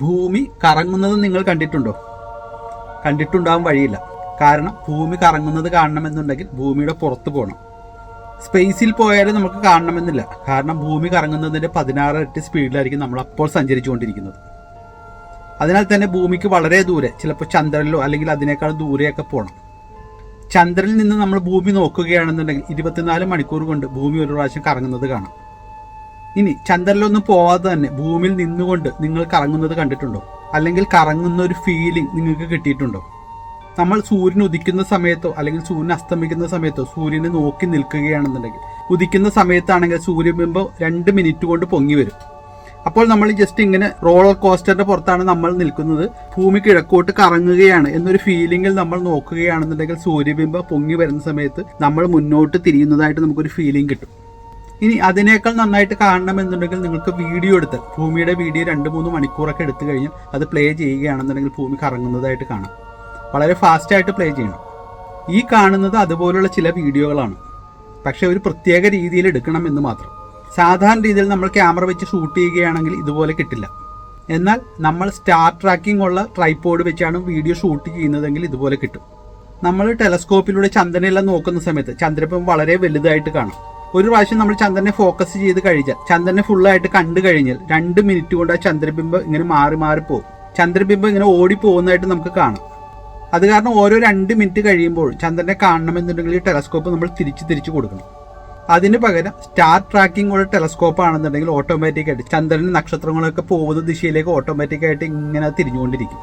ഭൂമി കറങ്ങുന്നത് നിങ്ങൾ കണ്ടിട്ടുണ്ടോ? കണ്ടിട്ടുണ്ടാവാൻ വഴിയില്ല. കാരണം ഭൂമി കറങ്ങുന്നത് കാണണമെന്നുണ്ടെങ്കിൽ ഭൂമിയുടെ പുറത്ത് പോകണം സ്പേസിൽ പോയാലും നമുക്ക് കാണണമെന്നില്ല. കാരണം ഭൂമി കറങ്ങുന്നതിന്റെ പതിനാറ് ഇരട്ടി സ്പീഡിലായിരിക്കും നമ്മൾ അപ്പോൾ സഞ്ചരിച്ചുകൊണ്ടിരിക്കുന്നത്. അതിനാൽ തന്നെ ഭൂമിക്ക് വളരെ ദൂരെ ചിലപ്പോൾ ചന്ദ്രനിലോ അല്ലെങ്കിൽ അതിനേക്കാൾ ദൂരെയൊക്കെ പോകണം ചന്ദ്രനിൽ നിന്ന് നമ്മൾ ഭൂമി നോക്കുകയാണെന്നുണ്ടെങ്കിൽ ഇരുപത്തിനാല് മണിക്കൂർ കൊണ്ട് ഭൂമി ഒരു പ്രാവശ്യം കറങ്ങുന്നത് കാണാം. ഇനി ചന്ദ്രനിലൊന്നും പോവാതെ തന്നെ ഭൂമിയിൽ നിന്നുകൊണ്ട് നിങ്ങൾ കറങ്ങുന്നത് കണ്ടിട്ടുണ്ടോ? അല്ലെങ്കിൽ കറങ്ങുന്ന ഒരു ഫീലിംഗ് നിങ്ങൾക്ക് കിട്ടിയിട്ടുണ്ടോ? നമ്മൾ സൂര്യൻ ഉദിക്കുന്ന സമയത്തോ അല്ലെങ്കിൽ സൂര്യൻ അസ്തമിക്കുന്ന സമയത്തോ സൂര്യനെ നോക്കി നിൽക്കുകയാണെന്നുണ്ടെങ്കിൽ ഉദിക്കുന്ന സമയത്താണെങ്കിൽ സൂര്യബിംബം രണ്ട് മിനിറ്റ് കൊണ്ട് പൊങ്ങി വരും. അപ്പോൾ നമ്മൾ ജസ്റ്റ് ഇങ്ങനെ റോളർ കോസ്റ്ററിന്റെ പുറത്താണ് നമ്മൾ നിൽക്കുന്നത്. ഭൂമി കിഴക്കോട്ട് കറങ്ങുകയാണ് എന്നൊരു ഫീലിംഗിൽ നമ്മൾ നോക്കുകയാണെന്നുണ്ടെങ്കിൽ സൂര്യബിംബം പൊങ്ങി വരുന്ന സമയത്ത് നമ്മൾ മുന്നോട്ട് തിരിയുന്നതായിട്ട് നമുക്കൊരു ഫീലിംഗ് കിട്ടും. ഇനി അതിനേക്കാൾ നന്നായിട്ട് കാണണമെന്നുണ്ടെങ്കിൽ നിങ്ങൾക്ക് വീഡിയോ എടുത്ത് ഭൂമിയുടെ വീഡിയോ രണ്ട് മൂന്ന് മണിക്കൂറൊക്കെ എടുത്തു കഴിഞ്ഞാൽ അത് പ്ലേ ചെയ്യുകയാണെന്നുണ്ടെങ്കിൽ ഭൂമി കറങ്ങുന്നതായിട്ട് കാണാം. വളരെ ഫാസ്റ്റായിട്ട് പ്ലേ ചെയ്യണം. ഈ കാണുന്നത് അതുപോലുള്ള ചില വീഡിയോകളാണ്. പക്ഷെ ഒരു പ്രത്യേക രീതിയിൽ എടുക്കണം എന്ന് മാത്രം. സാധാരണ രീതിയിൽ നമ്മൾ ക്യാമറ വെച്ച് ഷൂട്ട് ചെയ്യുകയാണെങ്കിൽ ഇതുപോലെ കിട്ടില്ല. എന്നാൽ നമ്മൾ സ്റ്റാർ ട്രാക്കിംഗ് ഉള്ള ട്രൈപ്പോഡ് വെച്ചാണ് വീഡിയോ ഷൂട്ട് ചെയ്യുന്നതെങ്കിൽ ഇതുപോലെ കിട്ടും. നമ്മൾ ടെലസ്കോപ്പിലൂടെ ചന്ദ്രനെല്ലാം നോക്കുന്ന സമയത്ത് ചന്ദ്രബിംബം വളരെ വലുതായിട്ട് കാണാം. ഒരു പ്രാവശ്യം നമ്മൾ ചന്ദ്രനെ ഫോക്കസ് ചെയ്ത് കഴിഞ്ഞാൽ ചന്ദ്രനെ ഫുള്ളായിട്ട് കണ്ടു കഴിഞ്ഞാൽ രണ്ട് മിനിറ്റ് കൊണ്ട് ആ ചന്ദ്രബിംബം ഇങ്ങനെ മാറി മാറി പോകും. ചന്ദ്രബിംബം ഇങ്ങനെ ഓടി പോകുന്നതായിട്ട് നമുക്ക് കാണാം. അത് കാരണം ഓരോ രണ്ട് മിനിറ്റ് കഴിയുമ്പോൾ ചന്ദ്രനെ കാണണമെന്നുണ്ടെങ്കിൽ ടെലസ്കോപ്പ് നമ്മൾ തിരിച്ച് തിരിച്ച് കൊടുക്കണം. അതിന് പകരം സ്റ്റാർ ട്രാക്കിംഗ് ഉള്ള ടെലസ്കോപ്പ് ആണെന്നുണ്ടെങ്കിൽ ഓട്ടോമാറ്റിക് ആയിട്ട് ചന്ദ്രന് നക്ഷത്രങ്ങളൊക്കെ പോകുന്ന ദിശയിലേക്ക് ഓട്ടോമാറ്റിക് ആയിട്ട് ഇങ്ങനെ തിരിഞ്ഞുകൊണ്ടിരിക്കും.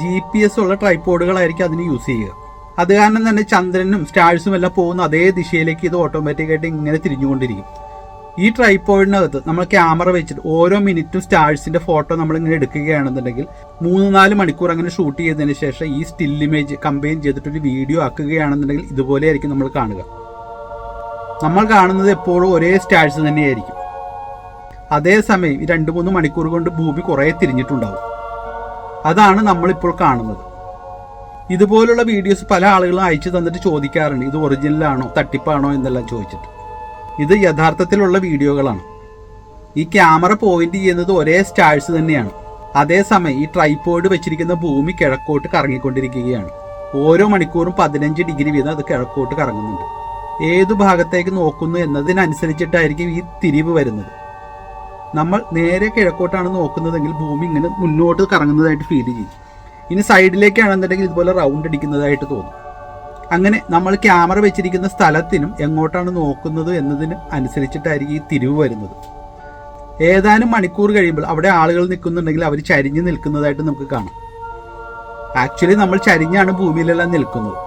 ജി പി എസ് ഉള്ള ട്രൈപ്പോഡുകളായിരിക്കും അതിന് യൂസ് ചെയ്യുക. അത് കാരണം തന്നെ ചന്ദ്രനും സ്റ്റാഴ്സും എല്ലാം പോകുന്ന അതേ ദിശയിലേക്ക് ഇത് ഓട്ടോമാറ്റിക്കായിട്ട് ഇങ്ങനെ തിരിഞ്ഞുകൊണ്ടിരിക്കും. ഈ ട്രൈപ്പോയിഡിനകത്ത് നമ്മൾ ക്യാമറ വെച്ചിട്ട് ഓരോ മിനിറ്റും സ്റ്റാഴ്സിന്റെ ഫോട്ടോ നമ്മൾ ഇങ്ങനെ എടുക്കുകയാണെന്നുണ്ടെങ്കിൽ മൂന്ന് നാല് മണിക്കൂർ അങ്ങനെ ഷൂട്ട് ചെയ്തതിന് ശേഷം ഈ സ്റ്റിൽ ഇമേജ് കമ്പൈൻ ചെയ്തിട്ടൊരു വീഡിയോ ആക്കുകയാണെന്നുണ്ടെങ്കിൽ ഇതുപോലെ ആയിരിക്കും നമ്മൾ കാണുക. നമ്മൾ കാണുന്നത് എപ്പോഴും ഒരേ സ്റ്റാഴ്സ് തന്നെയായിരിക്കും. അതേസമയം രണ്ട് മൂന്ന് മണിക്കൂർ കൊണ്ട് ഭൂമി കുറേ തിരിഞ്ഞിട്ടുണ്ടാവും. അതാണ് നമ്മളിപ്പോൾ കാണുന്നത്. ഇതുപോലുള്ള വീഡിയോസ് പല ആളുകളും അയച്ചു തന്നിട്ട് ചോദിക്കാറുണ്ട്. ഇത് ഒറിജിനലാണോ തട്ടിപ്പാണോ എന്നെല്ലാം ചോദിച്ചിട്ട്. ഇത് യഥാർത്ഥത്തിലുള്ള വീഡിയോകളാണ്. ഈ ക്യാമറ പോയിന്റ് ചെയ്യുന്നത് ഒരേ സ്റ്റാഴ്സ് തന്നെയാണ്. അതേസമയം ഈ ട്രൈപ്പോയിഡ് വെച്ചിരിക്കുന്ന ഭൂമി കിഴക്കോട്ട് കറങ്ങിക്കൊണ്ടിരിക്കുകയാണ്. ഓരോ മണിക്കൂറും പതിനഞ്ച് ഡിഗ്രി വീതം അത് കിഴക്കോട്ട് കറങ്ങുന്നുണ്ട്. ഏതു ഭാഗത്തേക്ക് നോക്കുന്നു എന്നതിനനുസരിച്ചിട്ടായിരിക്കും ഈ തിരിവ് വരുന്നത്. നമ്മൾ നേരെ കിഴക്കോട്ടാണ് നോക്കുന്നതെങ്കിൽ ഭൂമി ഇങ്ങനെ മുന്നോട്ട് കറങ്ങുന്നതായിട്ട് ഫീൽ ചെയ്യും. ഇനി സൈഡിലേക്കാണെന്നുണ്ടെങ്കിൽ ഇതുപോലെ റൗണ്ട് അടിക്കുന്നതായിട്ട് തോന്നും. അങ്ങനെ നമ്മൾ ക്യാമറ വെച്ചിരിക്കുന്ന സ്ഥലത്തിനും എങ്ങോട്ടാണ് നോക്കുന്നത് എന്നതിന് അനുസരിച്ചിട്ടായിരിക്കും ഈ തിരിവ് വരുന്നത്. ഏതാനും മണിക്കൂർ കഴിയുമ്പോൾ അവിടെ ആളുകൾ നിൽക്കുന്നുണ്ടെങ്കിൽ അവർ ചരിഞ്ഞ് നിൽക്കുന്നതായിട്ട് നമുക്ക് കാണാം. ആക്ച്വലി നമ്മൾ ചരിഞ്ഞാണ് ഭൂമിയിലെല്ലാം നിൽക്കുന്നത്.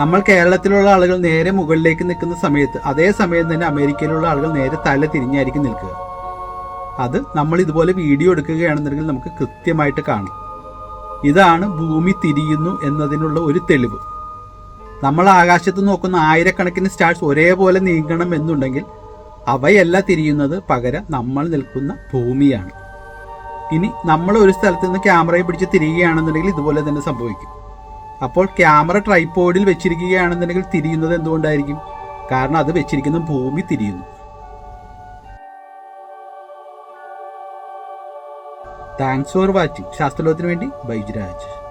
നമ്മൾ കേരളത്തിലുള്ള ആളുകൾ നേരെ മുകളിലേക്ക് നിൽക്കുന്ന സമയത്ത് അതേ സമയം തന്നെ അമേരിക്കയിലുള്ള ആളുകൾ നേരെ തല തിരിഞ്ഞായിരിക്കും നിൽക്കുക. അത് നമ്മൾ ഇതുപോലെ വീഡിയോ എടുക്കുകയാണെന്നുണ്ടെങ്കിൽ നമുക്ക് കൃത്യമായിട്ട് കാണാം. ഇതാണ് ഭൂമി തിരിയുന്നു എന്നതിനുള്ള ഒരു തെളിവ്. നമ്മൾ ആകാശത്ത് നോക്കുന്ന ആയിരക്കണക്കിന് സ്റ്റാർസ് ഒരേപോലെ നീങ്ങണം എന്നുണ്ടെങ്കിൽ അവയല്ല തിരിയുന്നത് പകരം നമ്മൾ നിൽക്കുന്ന ഭൂമിയാണ്. ഇനി നമ്മൾ ഒരു സ്ഥലത്ത് നിന്ന് ക്യാമറയെ പിടിച്ച് തിരിയുകയാണെന്നുണ്ടെങ്കിൽ ഇതുപോലെ തന്നെ സംഭവിക്കും. അപ്പോൾ ക്യാമറ ട്രൈപ്പോഡിൽ വെച്ചിരിക്കുകയാണെന്നുണ്ടെങ്കിൽ തിരിയുന്നത് എന്തുകൊണ്ടായിരിക്കും? കാരണം അത് വെച്ചിരിക്കുന്ന ഭൂമി തിരിയുന്നു. Thanks for watching. శాస్త్రలోత్రం ఏంటి? బైజ్రాజ్.